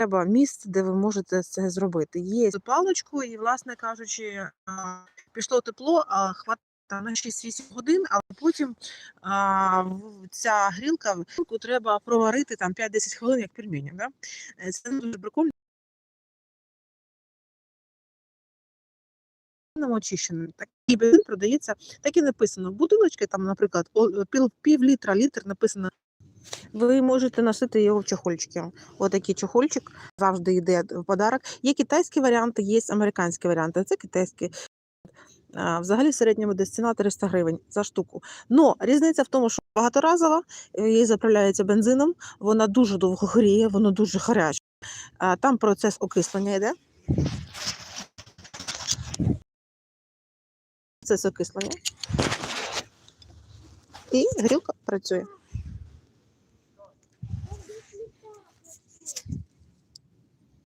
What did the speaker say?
треба місце, де ви можете це зробити. Є паличку, і, власне кажучи, пішло тепло, а хватає на 6-8 годин, але потім а, ця грілка треба проварити там 5-10 хвилин, як пельмені. Да? Е, Це дуже прикольно. Очищеним. Такий бензин продається, так і написано. Бутилочки, там, наприклад, пів, пів літра, літр написано. Ви можете носити його в чохольчики. Отакий чохольчик завжди йде в подарок. Є китайські варіанти, є американські варіанти. Це китайські. Взагалі середньому десь ціна 300 гривень за штуку. Но різниця в тому, що багаторазова, е, її заправляється бензином, вона дуже довго гріє, воно дуже гаряче. Там процес окислення йде. Процес окислення. І грілка працює.